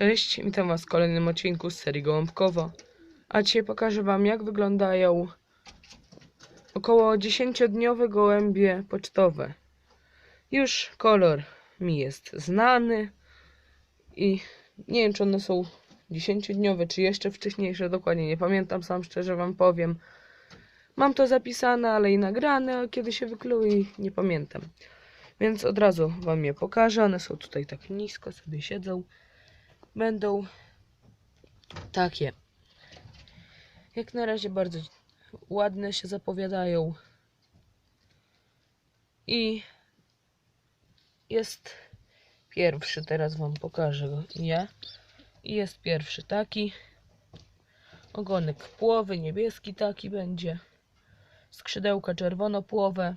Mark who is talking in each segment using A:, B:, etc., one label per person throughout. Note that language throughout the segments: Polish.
A: Cześć, witam Was w kolejnym odcinku z serii Gołąbkowo. A dzisiaj pokażę Wam, jak wyglądają około 10-dniowe gołębie pocztowe. Już kolor mi jest znany i nie wiem, czy one są 10-dniowe, czy jeszcze wcześniejsze, dokładnie nie pamiętam, sam szczerze Wam powiem. Mam to zapisane, ale i nagrane, a kiedy się wykluły i nie pamiętam. Więc od razu Wam je pokażę. One są tutaj tak nisko, sobie siedzą będą takie. Jak na razie bardzo ładne się zapowiadają. I jest pierwszy, teraz wam pokażę go. Ja. I jest pierwszy taki. Ogonek płowy, niebieski taki będzie. Skrzydełka czerwonopłowe.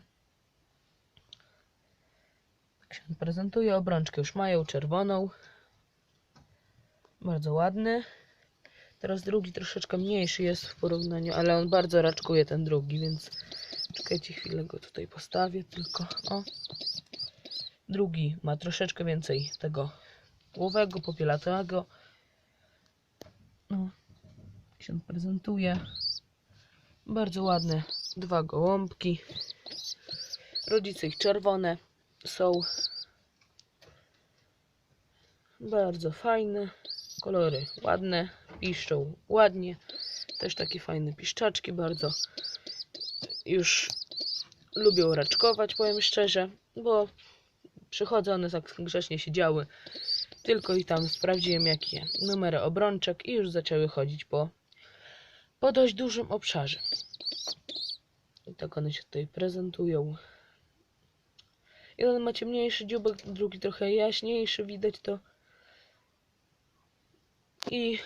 A: Tak się prezentuje. Obrączkę już mają czerwoną. Bardzo ładny. Teraz drugi troszeczkę mniejszy jest w porównaniu, ale on bardzo raczkuje ten drugi, więc czekajcie chwilę, go tutaj postawię tylko. O. Drugi ma troszeczkę więcej tego głowego, popielatego. No, się prezentuje. Bardzo ładne dwa gołąbki. Rodzice ich czerwone są. Bardzo fajne. Kolory ładne, piszczą ładnie. Też takie fajne piszczaczki bardzo. Już lubią raczkować, powiem szczerze, bo przychodzę, one tak grzecznie siedziały. Tylko i tam sprawdziłem jakie numery obrączek i już zaczęły chodzić po, po dość dużym obszarze. I tak one się tutaj prezentują. Jeden ma ciemniejszy dziubek, drugi trochę jaśniejszy, widać to. I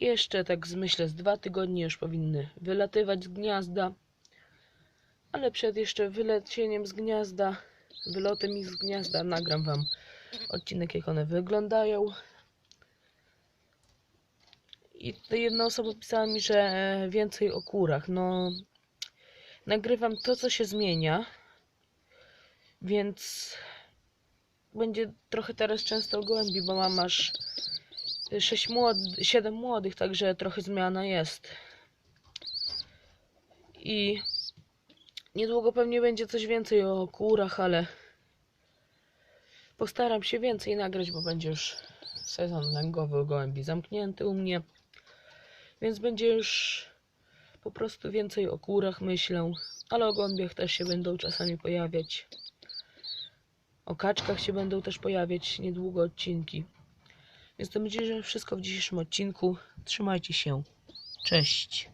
A: jeszcze tak myślę z dwa tygodnie już powinny wylatywać z gniazda. Ale przed jeszcze wylecieniem z gniazda, wylotem ich z gniazda nagram wam odcinek jak one wyglądają. I jedna osoba pisała mi, że więcej o kurach. No, nagrywam to, co się zmienia, więc będzie trochę teraz często gołębi, bo mam aż 6 młod 7 młodych, także trochę zmiana jest. I niedługo pewnie będzie coś więcej o kurach, ale postaram się więcej nagrać, bo będzie już sezon lęgowy gołębi zamknięty u mnie. Więc będzie już po prostu więcej o kurach myślę, ale o gołębiach też się będą czasami pojawiać. O kaczkach się będą też pojawiać niedługo odcinki. Więc to będzie wszystko w dzisiejszym odcinku. Trzymajcie się. Cześć.